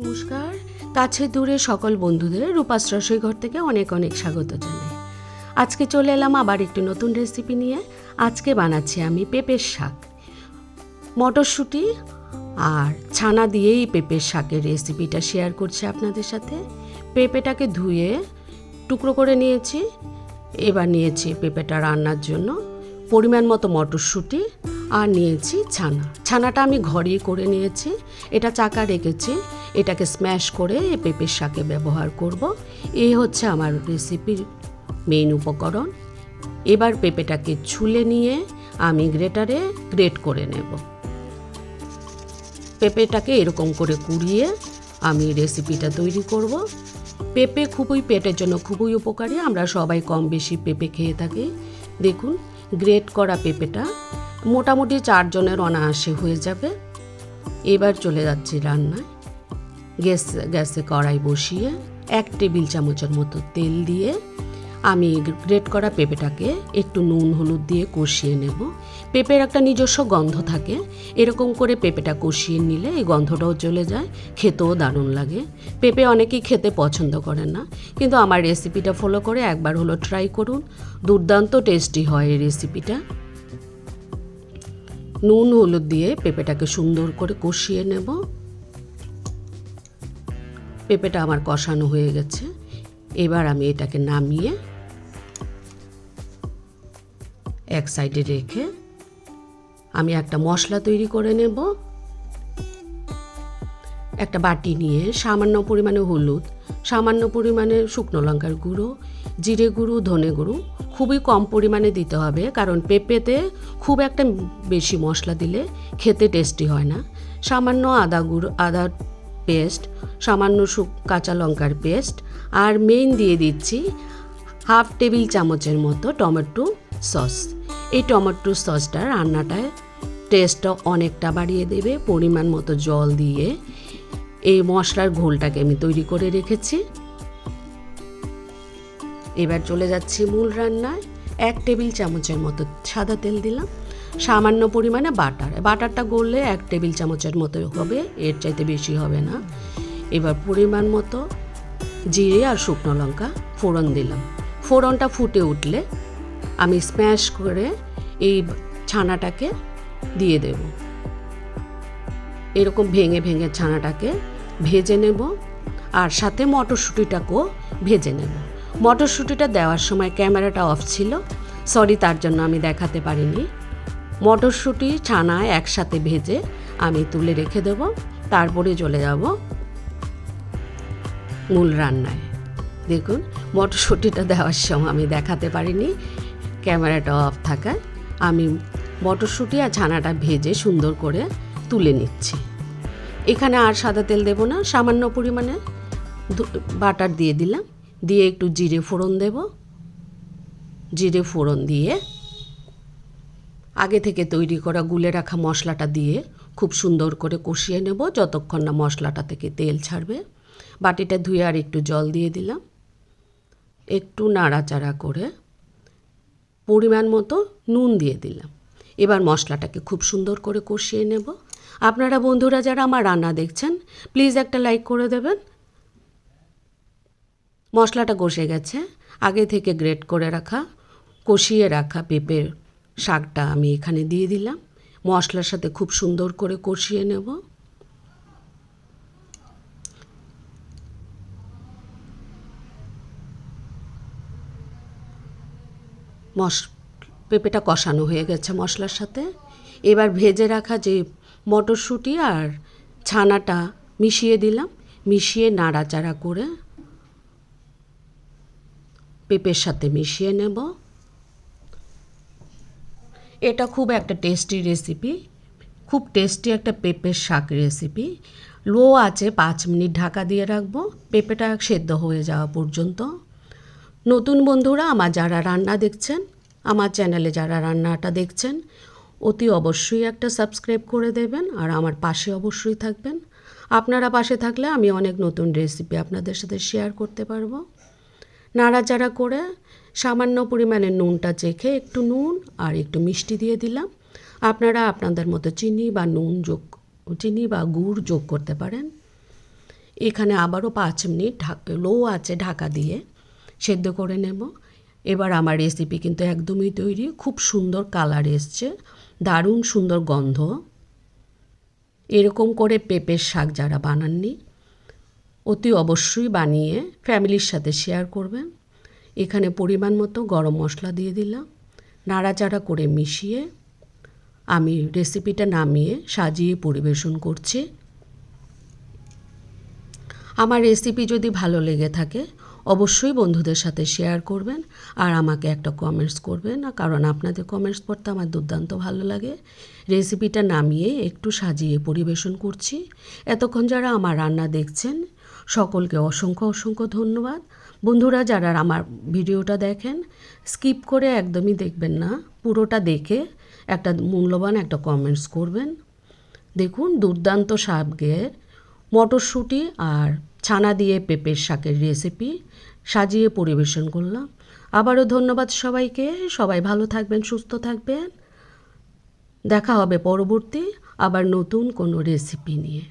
নমস্কার। কাছে দূরে সকল বন্ধুদের রূপাস রসই ঘর থেকে অনেক অনেক স্বাগত জানাই। আজকে চলে এলাম আবার একটি নতুন রেসিপি নিয়ে। আজকে বানাচ্ছি আমি পেঁপের শাক। মটরশুঁটি আর ছানা দিয়েই পেঁপের শাকের রেসিপিটা শেয়ার করছি আপনাদের সাথে। পেঁপেটাকে ধুয়ে টুকরো করে নিয়েছি। এবার নিয়েছি পেঁপেটা রান্নার জন্য পরিমাণ মতো মটরশুঁটি আর নিয়েছি ছানা। ছানাটা আমি ঘরেই করে নিয়েছি। এটা চাকা রেখেছি। এটাকে স্ম্যাশ করে পেঁপের শাকে ব্যবহার করব। এই হচ্ছে আমার রেসিপির মেইন উপকরণ। এবার পেঁপেটাকে ছুলে নিয়ে আমি গ্রেটারে গ্রেট করে নেব। পেঁপেটাকে এরকম করে কুড়িয়ে আমি রেসিপিটা তৈরি করব। পেঁপে খুবই পেটের জন্য খুবই উপকারী, আমরা সবাই কম বেশি পেঁপে খেয়ে থাকি। দেখুন গ্রেট করা পেঁপেটা মোটামুটি চারজনের অনায়াসে হয়ে যাবে। এবার চলে যাচ্ছি রান্নায়। গ্যাস, গ্যাসে কড়াই বসিয়ে এক টেবিল চামচের মতো তেল দিয়ে আমি গ্রেট করা পেঁপেটাকে একটু নুন, হলুদ দিয়ে কষিয়ে নেব। পেঁপের একটা নিজস্ব গন্ধ থাকে। এরকম করে পেঁপেটা কষিয়ে নিলে এই গন্ধটাও চলে যায়, খেতেও দারুণ লাগে। পেঁপে অনেকেই খেতে পছন্দ করেন না, কিন্তু আমার রেসিপিটা ফলো করে একবার হলো ট্রাই করুন। দুর্দান্ত টেস্টি হয় এই রেসিপিটা। নুন, হলুদ দিয়ে পেঁপেটাকে সুন্দর করে কষিয়ে নেব। পেঁপেটা আমার কষানো হয়ে গেছে। এবার আমি এটাকে নামিয়ে এক সাইডে রেখে আমি একটা মশলা তৈরি করে নেব। একটা বাটি নিয়ে সামান্য পরিমাণে হলুদ, সামান্য পরিমাণে শুকনো লঙ্কার গুঁড়ো, জিরে গুঁড়ো, ধনে গুঁড়ো খুবই কম পরিমাণে দিতে হবে কারণ পেঁপেতে খুব একটা বেশি মশলা দিলে খেতে টেস্টি হয় না। সামান্য আদা গুঁড়ো, আদা পেস্ট, সামান্য শুক কাঁচা লঙ্কার পেস্ট, আর মেইন দিয়ে দিচ্ছি হাফ টেবিল চামচের মতো টমেটো সস। এই টমেটো সসটা রান্নাটায় টেস্টটা অনেকটা বাড়িয়ে দেবে, পরিমাণ মতো জল দিয়ে এই মশলার ঘোলটাকে আমি তৈরি করে রেখেছি। এবার চলে যাচ্ছি মূল রান্নায়। এক টেবিল চামচের মতো সাদা তেল দিলাম। সামান্য পরিমাণে বাটার। বাটারটা গললে এক টেবিল চামচের মতো হবে, এর চাইতে বেশি হবে না। এবার পরিমাণ মতো জিরে আর শুকনো লঙ্কা ফোড়ন দিলাম। ফোড়নটা ফুটে উঠলে আমি স্ম্যাশ করে এই ছানাটাকে দিয়ে দেব। এরকম ভেঙে ভেঙে ছানাটাকে ভেজে নেব আর সাথে মটরশুঁটিটাকেও ভেজে নেব। মটরশুঁটিটা দেওয়ার সময় ক্যামেরাটা অফ ছিল। সরি, তার জন্য আমি দেখাতে পারিনি। মটরশুঁটি ছানা একসাথে ভেজে আমি তুলে রেখে দেব। তারপরে চলে যাব মূল রান্নায়। দেখুন, মটরশুঁটিটা দেওয়ার সময় আমি দেখাতে পারিনি, ক্যামেরাটা অফ থাকায়। আমি মটরশুঁটি আর ছানাটা ভেজে সুন্দর করে তুলে নিচ্ছি। এখানে আর সাদা তেল দেব না, সামান্য পরিমাণে বাটার দিয়ে দিলাম। দিয়ে একটু জিরে ফোড়ন দেব। জিরে ফোড়ন দিয়ে আগে থেকে তৈরি করা গুলে রাখা মশলাটা দিয়ে খুব সুন্দর করে কষিয়ে নেব যতক্ষণ না মশলাটা থেকে তেল ছাড়বে। বাটিটা ধুয়ে আর একটু জল দিয়ে দিলাম। একটু নাড়াচাড়া করে পরিমাণ মতো নুন দিয়ে দিলাম। এবার মশলাটাকে খুব সুন্দর করে কষিয়ে নেব। আপনারা বন্ধুরা যারা আমার রান্না দেখছেন, প্লিজ একটা লাইক করে দেবেন। মশলাটা কষে গেছে। আগে থেকে গ্রেট করে রাখা, কষিয়ে রাখা পেঁপের শাকটা আমি এখানে দিয়ে দিলাম। মশলার সাথে খুব সুন্দর করে কষিয়ে নেব। মশ, পেঁপেটা কষানো হয়ে গেছে মশলার সাথে। এবার ভেজে রাখা যে মটরশুঁটি আর ছানাটা মিশিয়ে দিলাম। মিশিয়ে নাড়াচাড়া করে পেঁপের সাথে মিশিয়ে নেব। এটা খুব একটা টেস্টি রেসিপি খুব টেস্টি একটা পেঁপের শাক রেসিপি লো আছে পাঁচ মিনিট ঢাকা দিয়ে রাখব, পেঁপেটা সেদ্ধ হয়ে যাওয়া পর্যন্ত। নতুন বন্ধুরা, আমার যারা রান্না দেখছেন, আমার চ্যানেলে যারা রান্নাটা দেখছেন, অতি অবশ্যই একটা সাবস্ক্রাইব করে দেবেন আর আমার পাশে অবশ্যই থাকবেন। আপনারা পাশে থাকলে আমি অনেক নতুন রেসিপি আপনাদের সাথে শেয়ার করতে পারব। নাড়াচাড়া করে সামান্য পরিমাণে নুনটা চেখে একটু নুন আর একটু মিষ্টি দিয়ে দিলাম। আপনারা আপনাদের মতো চিনি বা নুন যোগ, চিনি বা গুড় যোগ করতে পারেন। এখানে আবারও পাঁচ মিনিট ঢাকা লো আছে ঢাকা দিয়ে সেদ্ধ করে নেব। এবার আমার রেসিপি কিন্তু একদমই তৈরি, খুব সুন্দর কালার এসছে, দারুণ সুন্দর গন্ধ। এরকম করে পেঁপের শাক যারা বানাননি অতি অবশ্যই বানিয়ে ফ্যামিলির সাথে শেয়ার করবেন। এখানে পরিমাণ মতো গরম মশলা দিয়ে দিলাম। নাড়াচাড়া করে মিশিয়ে আমি রেসিপিটা নামিয়ে সাজিয়ে পরিবেশন করছি। আমার রেসিপি যদি ভালো লেগে থাকে, অবশ্যই বন্ধুদের সাথে শেয়ার করবেন আর আমাকে একটা কমেন্টস করবেন কারণ আপনাদের কমেন্টস পড়তে আমার দুর্দান্ত ভালো লাগে। রেসিপিটা নামিয়ে একটু সাজিয়ে পরিবেশন করছি। এতক্ষণ যারা আমার রান্না দেখছেন সকলকে অসংখ্য অসংখ্য ধন্যবাদ। বন্ধুরা, যারা আমার ভিডিওটা দেখেন, স্কিপ করে একদমই দেখবেন না, পুরোটা দেখে একটা মূল্যবান একটা কমেন্টস করবেন। দেখুন, দুর্দান্ত শাকের মটরশুঁটি আর ছানা দিয়ে পেঁপের শাকের রেসিপি সাজিয়ে পরিবেশন করলাম। আবারও ধন্যবাদ সবাইকে। সবাই ভালো থাকবেন, সুস্থ থাকবেন। দেখা হবে পরবর্তী আবার নতুন কোনো রেসিপি নিয়ে।